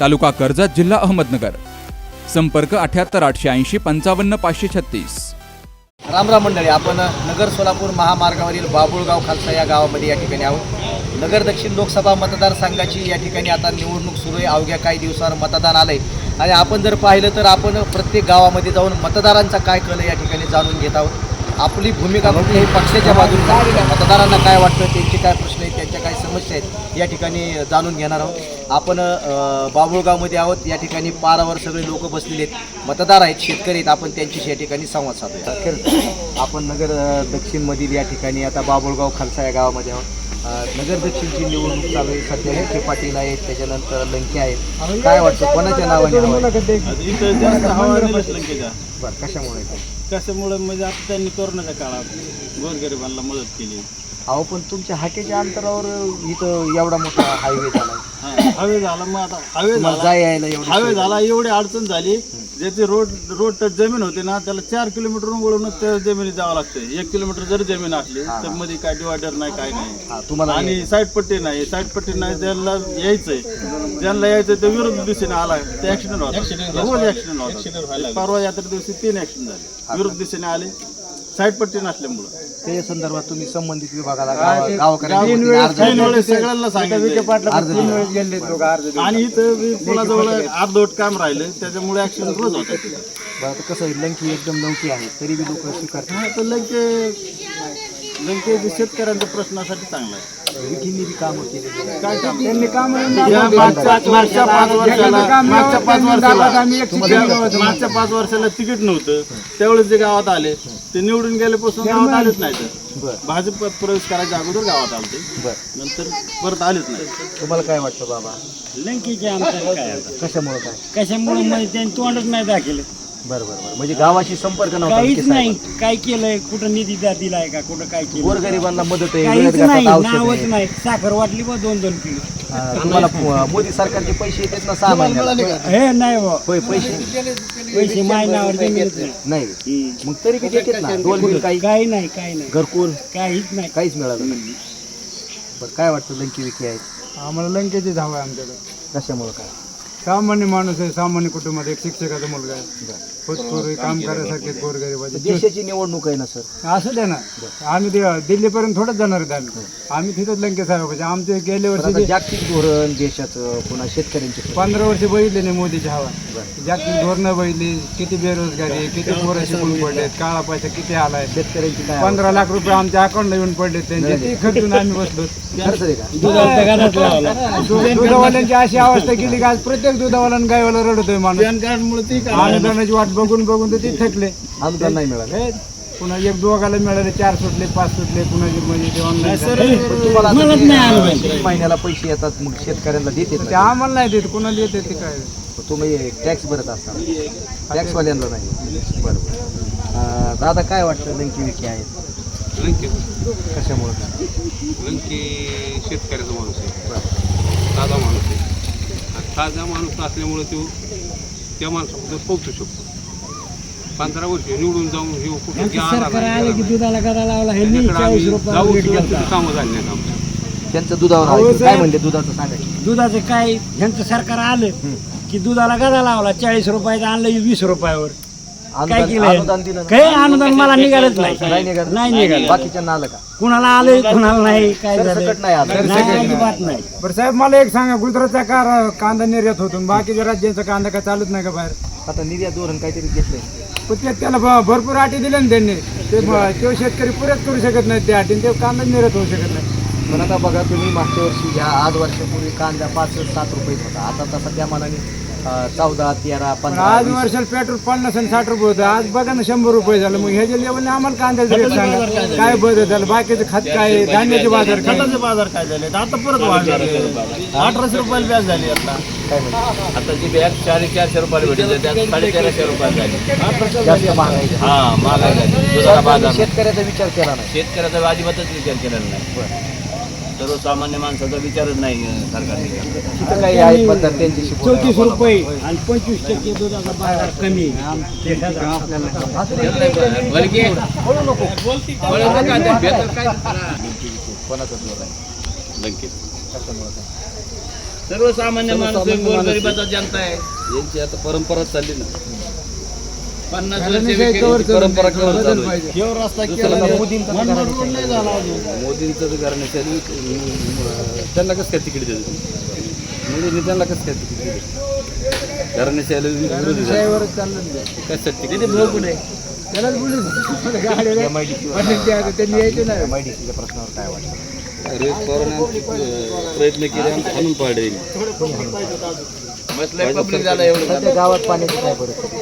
तालुका कर्जत जिल्हा अहमदनगर. संपर्क अठ्याहत्तर आठशे ऐंशी पंचावन्न पाचशे छत्तीस. रामराम मंडळी आपण नगर सोलापूर महामार्गावरील बाबुळगाव खालसा या गावामध्ये या ठिकाणी आहोत. नगर दक्षिण लोकसभा मतदारसंघाची या ठिकाणी आता निवडणूक सुरू आहे. अवघ्या काही दिवसावर मतदान आलंय. आणि आपण जर पाहिलं तर आपण प्रत्येक गावामध्ये जाऊन मतदारांचा काय कल या ठिकाणी जाणून घेत आहोत. आपली भूमिका कुठल्याही पक्षाच्या बाजूने नाही. मतदारांना काय वाटतं? त्यांचे काय प्रश्न आहेत? त्यांच्या काय समस्या आहेत? या ठिकाणी जाणून घेणार आहोत. आपण बाबुळगावमध्ये आहोत. या ठिकाणी पारावर सगळे लोक बसलेले आहेत. मतदार आहेत शेतकरी आहेत. आपण त्यांच्याशी या ठिकाणी संवाद साधूया. अखेर आपण नगर दक्षिणमधील या ठिकाणी आता बाबुळगाव खालसा या गावामध्ये आहोत. नगर दक्षिणची निवडणूक चालू आहे. सध्या हे पाटील आहेत. त्याच्यानंतर लंके आहेत. काय वाटतं? कोणाच्या नावाने? इथं जास्त हवा कशामुळे? कशामुळे म्हणजे आता त्यांनी कोरोनाच्या काळात गोरगरिबांना मदत केली. अहो पण तुमच्या हाकेच्या अंतरावर इथं एवढा मोठा हायवे झाला. हा, हवे झाला मग आता हवे तुम्हाला झाला. जाय यायला एवढं हवे झाला एवढी अडचण झाली. ज्याची रोड रोड टच जमीन होती ना त्याला चार किलोमीटर वळून त्या जमिनीत जावं लागतं एक किलोमीटर जरी जमीन असली तर मध्ये काय डिवायडर नाही काय नाही. हा, तुम्हाला आणि साईड पट्टी नाही साईड पट्टी नाही ज्यांना यायचंय ज्यांना यायचंय ते विरुद्ध दिशेने आला ते ऍक्सिडेंट होता रोज ऍक्सिडेंट होता परवा यात्रे दिवशी तीन ऍक्सिडेंट झाले. विरुद्ध दिशेने आले. साईड पट्टी नसल्यामुळं. त्या संदर्भात तुम्ही संबंधित विभागाला गावा- गावाकडे तीन अर्ज- वेळेस सगळ्यांना सांगितलं अर्ज दिला. आणि इथं बी पुलाजवळ अर्धवट काम राहिलं त्याच्यामुळे ऍक्सिडेंट रोज होतात. बरं आता कसं आहे, लंकी एकदम नवकी आहे तरी बी लोक स्वीकारतात हा तर लंके लंके शेतकऱ्यांच्या प्रश्नासाठी चांगला आहे. विखींनी बी कामं केली काय काम या मागच्या मागच्या पाच वर्षाला मागच्या पाच वर्षाला ज्या- मागच्या पाच वर्षाला तिकीट नव्हतं. त्यावेळेस जे गावात आले ते निवडून गेल्यापासून गावात आलेच नाही तर बरं. भाजप प्रवेश करायच्या अगोदर गावात आले बरं. नंतर परत आलेच नाही तुम्हाला काय वाटतं बाबा? लंकेचे आमचं काय आता? कशामुळे काय? कशामुळे म्हणजे त्यांनी तोंडच नाही दाखवलं. बरं बरं बरं. म्हणजे गावाशी संपर्क नव्हता काहीच नाही. साहेबांचा. काय केलंय? कुठं निधी द्या दिलाय का? कुठं काय केलं गोरगरिबांना मदत आहे काहीच वेळेत नाही. नावच आहे. साखर वाटली बा दोन दोन किलो. तुम्हाला पो- मोदी सरकारचे पैसे येतात ना सहा महिन्याला. हे नाही बा. होय पैसे. पैसे माय नावावर नाही. नाही. मग तरी बी देतात ना? दोन बिल काही? काही नाही काही नाही. घरकुल? काहीच नाही. काहीच मिळालं नाही. बरं काय वाटतं? लंकी विखे आहेत आम्हाला लंकेची धाव आहे आमच्याकडे. कशामुळे काय? सामान्य माणूस आहे सामान्य कुटुंबात एक शिक्षकाचा मुलगा आहे. होतपूर्वी काम करायसारखे गोरगरीबाचे देशाची निवडणूक आहे ना सर? असं द्या ना. आम्ही ते दिल्लीपर्यंत थोडंच जाणार आहेत आम्ही. आम्ही तिथंच लंके साहेबाचे आमचे गेल्या पण वर्षी आता जागतिक धोरण देशाचं पुन्हा शेतकऱ्यांचे. पंधरा वर्ष बघितले नाही मोदीची हवा जागतिक धोरणं बघितली किती बेरोजगारी आहे, किती पोरं शिकून पडलेत काळा पैसा किती आलाय. शेतकऱ्यांची काय पंधरा लाख रुपये आमच्या अकाउंटला येऊन पडले त्यांचे. ते खर्चून आम्ही बसलो. खर्च आहे का? दुधाचा गाडाच लावला दु- दुधावाल्यांची अशी अवस्था केली का आज प्रत्येक दुधावाल्यानं गायवाला रडतोय माणूस. अनुदानाची वाट बघून बघून तर ते थकले. अनुदान नाही मिळालं. हे, पुन्हा एक दोघाला मिळाले चार सुटले पाच सुटले पुन्हा जे म्हणजे ते पण तुम्हाला आता अं, महिन्याला पैसे येतात मग शेतकऱ्यांना देते ते आम्हाला नाही देत कुणाला येते ते काय? तुम्ही टॅक्स भरत असता टॅक्सवाल्यांना नाही. बरं बरं. अं, दादा काय वाटतं लंकी विखे आहेत लंके कशामुळे? काय लंके शेतकऱ्याचा माणूस आहे. ताजा माणूस आहे. आणि ताजा माणूस असल्यामुळे तो त्या माणसाबद्दल पोहोचू शकतो. पंधरा वर्ष निवडून जाऊन हे कुठं सरकार आलं की दुधाला लावला हे चाळीस रुपये कामं झाली त्यांचं दुधावर अहो, आहे. काय साहेब. म्हणले दुधाचं सांगा की. दुधाचं काय ह्यांचं सरकार आलं की दुधाला गाडा लावला चाळीस रुपयाचं आणलं वीस रुपयावर काय अनुदान अनुदान दिलं केलंय ना? काही अनुदान मला निघालच नाही नाही. निघालं. नाही निघालं. बाकीच्यांना आलं का? कुणाला आलंय कुणाला नाही काय झालं सरसकट नाही आलं. नाही अजिबात नाही. बरं साहेब मला एक सांगा गुजरातचा कार कांदा निर्यात होतो. आणि बाकीच्या राज्यांचा कांदा काय चालत नाही का बाहेर? आता निर्यात धोरण काहीतरी घेतलंय. पण ते त्याला भ- भरपूर अटी दिल्या ना त्यांनी. ते तो शेतकरी पुरेच करू शकत नाही त्या अटीने. ते कांदा निर्यात होऊ शकत नाही. पण आता बघा तुम्ही मागच्या वर्षी घ्या आज वर्षापूर्वी कांदा पाच सात रुपये होता. आता तसा त्या मानाने चौदा तेरा पण पंधरा आज वीस. वर्षाला पेट्रोल पन्नास आणि साठ रुपये होतं. आज बघा ना शंभर रुपये झालं. मग ह्याच्या लेवलने आम्हाला कांद्याचं रेट सांगा. काय बदल झालं? बाकीचं खात काय? आहे, धान्याचे बाजार काय? खताचे बाजार काय झाले? आता परत वाढणार अठराशे रुपयाला व्याज झाली आता. काय म्हणते? आता जी बॅग साडेचारशे रुपयाला भेटते त्यात साडेचारशे रुपयाला झाली. जास्त महागाई झाली. हा महागाई झाली. बाजार शेतकऱ्याचा विचार केला नाही. शेतकऱ्याचा अजिबातच विचार केलेला नाही. सर्वसामान्य माणसाचा विचारच नाही सरकारने. तिथं काही आहेत मतदार त्यांच्याशी बोलायला. चौतीस रुपये आणि पंचवीस टक्के दुधाचा बाजार कमी आहे. बोलू नको कोणाचा जोर आहे लंकेत कशामुळे काय? सर्वसामान्य माणूस आहे, गोरगरिबाचा जनता आहे यांची आता परंपरा चालली ना पन्नास वर्ष परंपरा चालू आहे. मोदींचा घराण्याच्या त्यांना कसं काय तिकीट देतो? मोदींनी त्यांना कसं काय तिकीट दिले विरोधी. कशासाठी तिकीट वर त्यांनी यायचे नाही. प्रश्नावर काय वाटतं? प्रयत्न केले आणि हाणून पाडले. सध्या गावात पाण्याची काय परिस्थिती?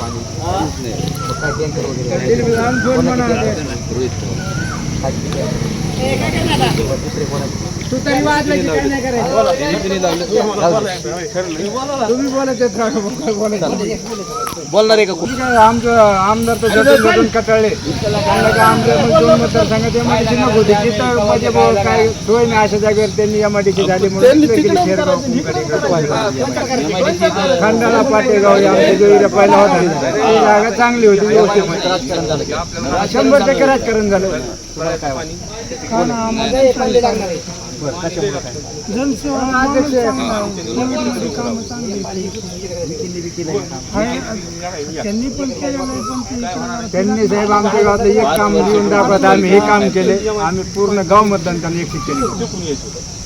पाणी मग काय टँकर वगैरे नाही? रोहित पवार खाजगी टँकर. दुसरे कोणाचे तू तरी वाजवायची काय नाही करायचं. तुम्ही बोलायचं काय बोलायचं. बोलणार आहे का ठीक आहे, आमचं आमदार तर जसं मधून कटाळले त्यांना काय आमच्या मग दोन मतदारसंघात एमआयडीसी नको होती. तिथं म्हणजे बुवा काय सोय नाही अशा जागेवर त्यांनी एमआयडीसी झाली म्हणून तिकडे गेली शेरगाव खंडाळा पाटेगाव आमच्या पहिला होता. ती जागा चांगली होती व्यवस्थित. राजकारण झालं? शंभर टक्के राजकारण काय त्यांनी साहेब आमच्या गावात एक काम लिहून दाखवत आम्ही हे काम केले आम्ही पूर्ण गाव मतदान त्यांना एक केले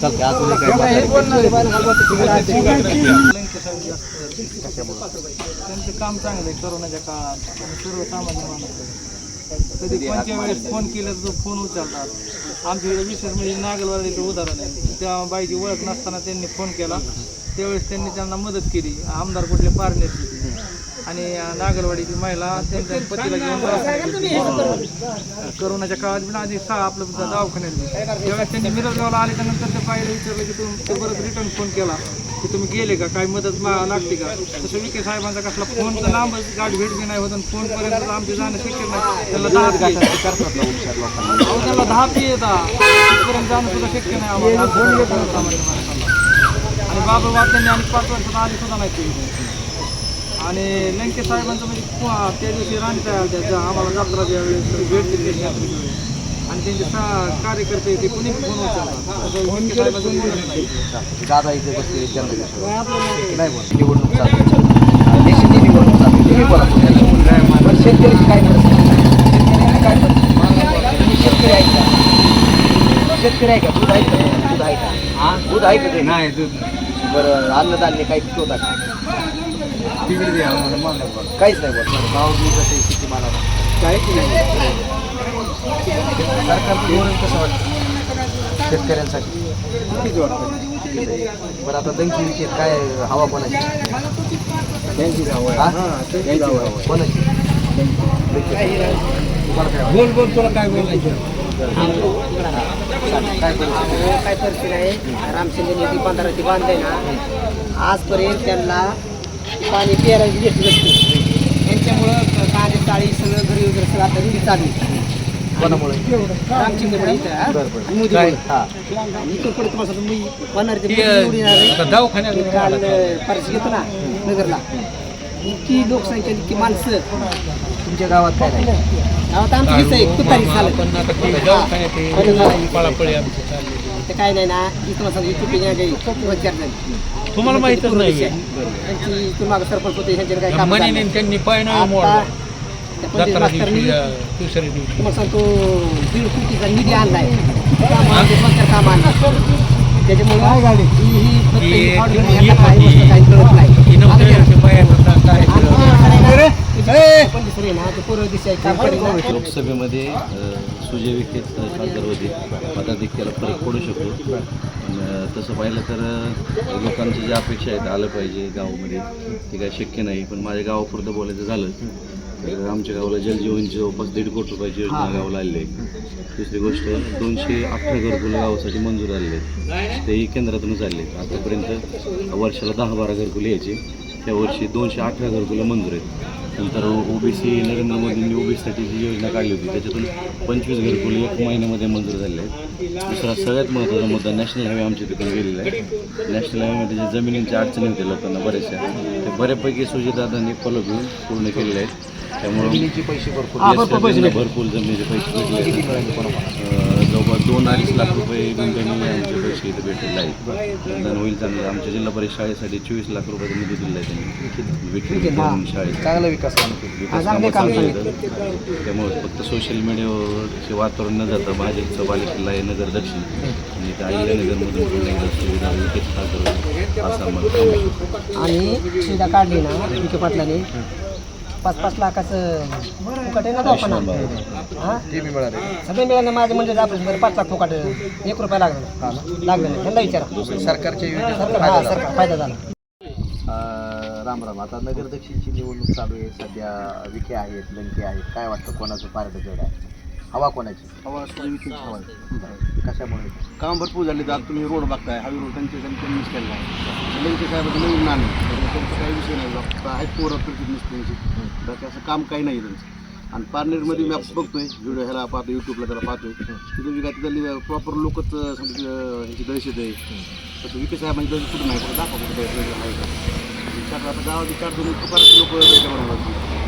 चालतंय अजूनही काय त्यांचं काम चांगलं आहे करोनाच्या काळात आणि सर्वसामान्य माणूस आहे. कधी कोणत्या वेळेस फोन केला तर फोन उचलतात आमच्या इकडे विशेष म्हणजे नागलवाडीचं उदाहरण आहे. त्या बाईची ओळख नसताना त्यांनी फोन केला. त्यावेळेस त्यांनी त्यांना मदत केली. आमदार कुठले पारनेरची आणि नागलवाडीची महिला त्यांच्या पतीला घेऊन करोनाच्या काळात पण आधी सहा आपलं दवाखान्यात त्यावेळेस त्यांनी मिरजगावला आले त्यानंतर त्या बाईला विचारलं की तुम्ही ते परत रिटर्न फोन केला. की तुम्ही गेले का? काही मदत मा लागते का? तसं विखे साहेबांचा कसला फोन तर लांबच गाठ भेट बी नाही होत आणि फोनपर्यंत आमचे जाणं शक्य नाही. त्याला दहा पी अहो, त्याला दहा पी येतात तिथपर्यंत जाणं सुद्धा शक्य नाही आम्हाला. फोन येतो माणसाला आणि बाबा त्यांनी आणि पाच वर्षात आली सुद्धा नाही ते. आणि लंके साहेबांचं म्हणजे त्या दिवशी राणीच्या त्याच्या आम्हाला जत्राच्या वेळेस भेट दिली. आणि त्यांचे सा- कार्यकर्ते ते कुणी फोन उचलतात. दादा इथे बसले नाही बोल निवडणूक चालू आहे. देशाची निवडणूक चालू आहे. तुम्ही बोला. पण शेतकऱ्याची काय परिस्थिती आहे? शेतकऱ्याची काय परिस्थिती आहे? तुम्ही शेतकरी आहे का शेतकरी आहे का दूध आहे का दूध आहे का हा दूध आहे का ते? नाही दूध बरं अन्नधान्य काही पिकवता का तिकडे द्या आम्हाला मागं बघा. काहीच नाही बोलणार भाव दूध असेल किती मला काहीच नाही सरकारचं धोरण कसं वाटतं? शेतकऱ्यांसाठी? किती वाटतं? बरं आता दंकी विकेत काय हवा कोणाची? त्यांची हा? गाव आहे. कोणाची? बोल बोल तुला काय बोलायचं? काय परिस्थिती आहे? रामचंद्रने ती बंधाराची बांधले ना आजपर्यंत त्यांना पाणी प्यायला घेतलं नसते. त्यांच्यामुळं कांदे चाळी सगळं घरी वगैरे सगळं आता चालू आहे. कोणामुळे रामचंद्रमुळे इथं हा? बरं बरं. आणि मोदीमुळे. हा. आणि इथून पुढे तुम्हाला सांगतो, मी बनणारे ते मोदी निवडून येणार आहे. काल परस घेतो ना नगरला. इतकी लोकसंख्या इतकी माणसं. तुमच्या गावात काय नाही गावात आमची आहे तुतारी झालं. ते काय नाही ना तुम्हाला माहीतच नाही त्यांची इथून मागं सरपंच होते काय काम त्यांनी पाय आता त्या पंचायत मास्तरनी तुम्हाला सांगतो दीड कोटीचा निधी आणलाय. काम आणलं. त्याच्यामुळे ही ही फक्त ही काही वस्तू काही कळत नाही. पण दुसरे ना ते पोरं दिसाय काम करेना लोकसभेमध्ये अ, सुजय विखे खासदार होते. मताधिक्याला फरक पडू शकतो. पण अ, तसं पाहिलं तर अ, लोकांच्या ज्या अपेक्षा आहेत आलं पाहिजे गावामध्ये. ते काही शक्य नाही. पण माझ्या गावापुरतं बोलायचं झालं आमच्या गावाला जलजीवनची जवळपास दीड कोटी रुपयाची योजना गावाला आलेली आहे. दुसरी गोष्ट दोनशे अठरा घरकुलं गावासाठी मंजूर आलेले आहेत. तेही केंद्रातूनच आले आतापर्यंत वर्षाला दहा बारा घरकुले यायचे. त्या वर्षी दोनशे अठरा घरकुलं मंजूर आहेत. नंतर ओबीसी नरेंद्र मोदींनी ओबीसीसाठी जी योजना काढली होती. त्याच्यातून पंचवीस घरकुल एक महिन्यामध्ये मंजूर झाले आहेत. दुसरा सगळ्यात महत्त्वाचा मुद्दा नॅशनल हायवे आमच्या तिकडे गेलेला आहे. नॅशनल हायवेमध्ये ज्या जमिनींच्या अडचणी होत्या लोकांना बऱ्याचशा ते बऱ्यापैकी सुजितदादांनी फॉलो घेऊन पूर्ण केलेले आहेत. त्यामुळे पैसे भरपूर भरपूर जमिनीचे पैसे भेटले. अं, जवळपास दोन अडीच लाख रुपये गुंतवणूक आमचे पैसे इथे भेटलेले आहेत. मतदान होईल चांगलं आमच्या जिल्हा परिषद शाळेसाठी चोवीस लाख रुपयाचा निधी दिला आहे. त्यांनी विद्यालय शाळेत. चांगला विकास काम केला. विकास कामं चांगली आहेत. त्यामुळे फक्त सोशल मीडियावरचे वातावरण न जाता भाजपचं बालेकिल्ला आहे नगर दक्षिण आणि इथं अहिल्यानगरमधून पण एकदा सुविधा असा मला आणि सुविधा काढली ना विखे पाटलाने पाच पाच लाखाचं फुकट आहे ना दवाखाना हा? ते बी मिळाले. सगळे मिळालं माझे म्हणजे आपण बरं पाच लाख फुकट एक रुपया लागला. लागलं नाही. त्यांना विचारा. सरकारच्या योजनेचा फायदा झाला. सरकार फायदा झाला. अं, राम राम. आता नगर दक्षिणची निवडणूक चालू आहे. सध्या विखे आहेत लंके आहेत. काय वाटतं? कोणाचं पारड जड आहे? हवा कोणाची? हवा विकेट हवा. कशामुळे? काम भरपूर झाले तर तुम्ही रोड बघताय हायवे रोड त्यांचे त्यांनी मिस केलेला आहे. लंके साहेबाचं नवीन नाणे त्यांचा काही विषय नाही. आहेत पोरं नुसते त्यांची. बाकी असं काम काही नाही त्यांचं. आणि पार्लरमध्ये मी आपण बघतोय व्हिडिओ ह्याला पाहतो यूट्यूबला त्याला पाहतोय. तिथे काय तिथली प्रॉपर लोकच ह्याची दहशत आहे. तसं विके साहेबांची दहशत कुठं नाही कुठं दाखवा कुठं दहशत आहे. चार आता गावात चार दोन बरेच लोक त्याच्याबरोबर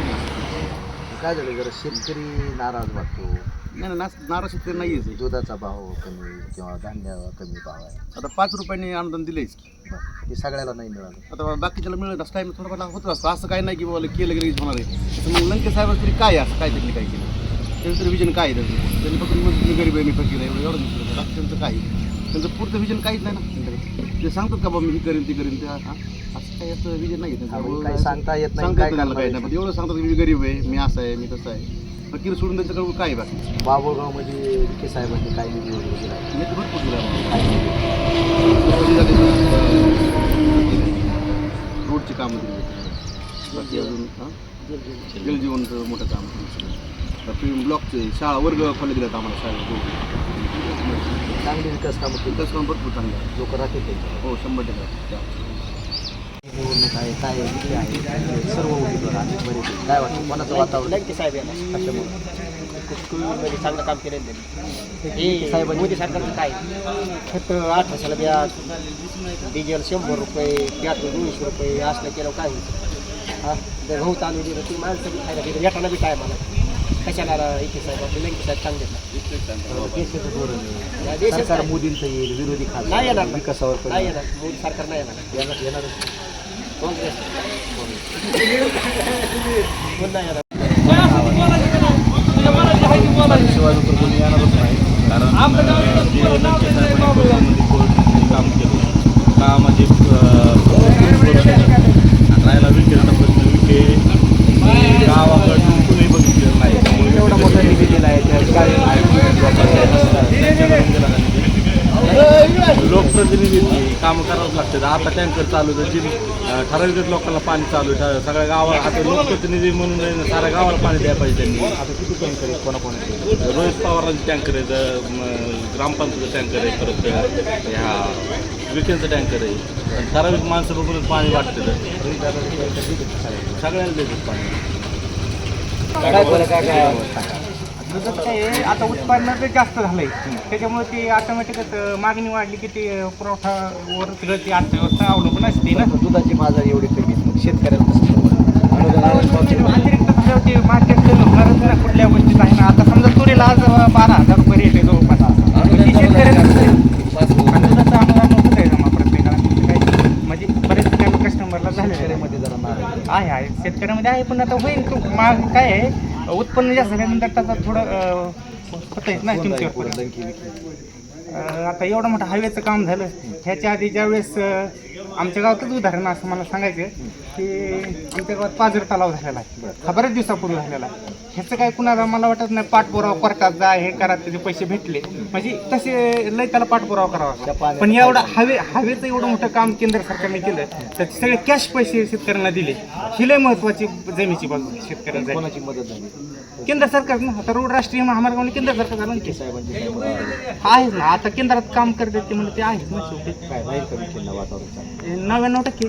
काय झालं जरा? शेतकरी नाराज वाटतो. नाही ना नाराज शेतकरी नाही आहे दुधाचा भाव कमी किंवा धान्य कमी भाव आहे. आता पाच रुपयांनी अनुदान दिलेच बरं. ते सगळ्याला नाही मिळालं. आता बाकीच्याला मिळत असं टाईम थोडंफार होत असतं. असं काही नाही की बाबा केलं गेलं होणार आहे. तर मग लंके साहेब तरी काय आहे? असं काय त्यांनी काय केलं? त्यांचं तरी विजन काय आहे त्यांचं? त्यांनी फक्त म्हणतात, मी गरीब आहे मी फकीर आहे एवढं दिसतं बाकी त्यांचं काय आहे? त्यांचं पुढचं विजन काहीच नाही ना. त्यांच्याकडे ते सांगतात का बाबा मी हे करेन ते करेन ते हा असं काही असं विजन नाही आहे त्यांचं. काही सांगता येत नाही सांगता काय नाही करणार काही नाही. पण एवढं सांगतात की मी गरीब आहे मी असं आहे मी तसं आहे. फकीर सोडून त्यांच्याकडे काय आहे बाकी? बाबुळगावमध्ये विखे साहेबांनी काय निधी वगैरे दिला? आहे? भरपूर दिलं रोडची कामं दिली बाकी अजून हां? जलजीवनचं मोठं काम बाकी ब्लॉकचे शाळा वर्ग खोले दिल्यात आम्हाला शाळेत चांगली विकास कामं केली. विकास काम भरपूर चांगलं आहे. लोक राहतील त्यांच्यावर हो शंभर टक्के. निवडणूक आहे काय विषय आहे सर्व उमेदवार आहेत बरेच आहेत. काय वाटतं कोणाचं वातावरण लंके साहेब यांना कशामुळे मध्ये चांगलं काम केलेलं त्यांनी हे साहेब मोदी सरकारचं काय फक्त आठ वर्षाला व्याज डिझेल शंभर रुपये गॅस दोनशे रुपये असलं केलं काय होईल हा जर गहू तांदूळ दिलं ती माणसं बी खायला दिलं येताना बी काय मला कशाला इथे साहेब आपले लंके साहेब चांगले देशाचं धोरण आहे. या सरकार काय? मोदींचं येईल विरोधी नाही खासदार येणार विकासावर कमी. नाही येणार मोदी सरकार नाही येणार येणार येणार काँग्रेस कोण नाही येणार शिवाय तर कोणी येणारच नाही कारण अं, जे लंके साहेबांनी कोविडमध्ये कोविडमध्ये काम केलं का म्हणजे राहायला विकेला प्रश्न विके हे गावाकडून कुणी बघितलेलं नाही त्यामुळे एवढा मोठा निधी दिला आहे त्या लोकप्रतिनिधी काम करावंच लागतं आता टँकर चालू होतं. जिम ठराविक लोकांना पाणी चालू आहे सगळ्या गावाला आता लोकप्रतिनिधी म्हणून आहे साऱ्या गावाला पाणी द्यायला पाहिजे त्यांनी. आता किती टँकर आहेत? कोणाकोणा रोहित पवारांचे टँकर आहे ग्रामपंचायतचं टँकर आहे परत ह्या विकेंडचं टँकर आहे. आणि ठराविक माणसं बघूनच पाणी वाटतं. सगळ्यांना देतात पाणी. दुधाचं काय आहे, आता उत्पादन ते जास्त झालंय. त्याच्यामुळे ते ऑटोमॅटिकच मागणी वाढली की ते पुरवठावर सगळं ती अर्थव्यवस्था अवलंबून असते ना. दुधाची बाजार एवढी कमी आहेत. मग शेतकऱ्याला कसं पावसाळ्यात. अतिरिक्त ते मार्केट होणारच ना कुठल्या गोष्टीत आहे ना. आता समजा तुरीला आज बारा हजार रुपये रेट आहे जवळपास. दुधाचं अनुदान होतं आहे जमा प्रत्येकाला? म्हणजे काय? म्हणजे बरेच कस्टमरला झालेलं आहे. शेतकऱ्यांमध्ये जरा नाराज आहे आहे. शेतकऱ्यामध्ये आहे पण आता होईल तू. माग काय आहे? उत्पन्न जास्त झाल्यानंतर त्याचा थोडं अं, होतं आहे ना. अं, आता एवढं मोठं हायवेचं काम झालं. ह्याच्या आधी ज्या वेळेस अं, आमच्या गावातच उदाहरण असं मला सांगायचं की आमच्या गावात पाझर तलाव झालेला आहे. हा बऱ्याच दिवसापूर्वी झालेला आहे. ह्याचं काय कुणाला मला वाटत नाही पाठपुरावा कोर्टात जा हे करा त्याचे पैसे भेटले. म्हणजे तसे लय त्याला पाठपुरावा करावा पण एवढं हवे हवेचं एवढं मोठं काम केंद्र सरकारने केलं तर सगळे कॅश पैसे शेतकऱ्यांना दिले. ही लय महत्वाची जमीची बाजू शेतकऱ्यांना मदत झाली? केंद्र सरकारनं आता रोड राष्ट्रीय महामार्गाने केंद्र सरकार झालं ना ते. आहेच ना आता केंद्रात काम करतात ते म्हणजे ते आहेच ना शेवटी का? नव्याण्णव टक्के.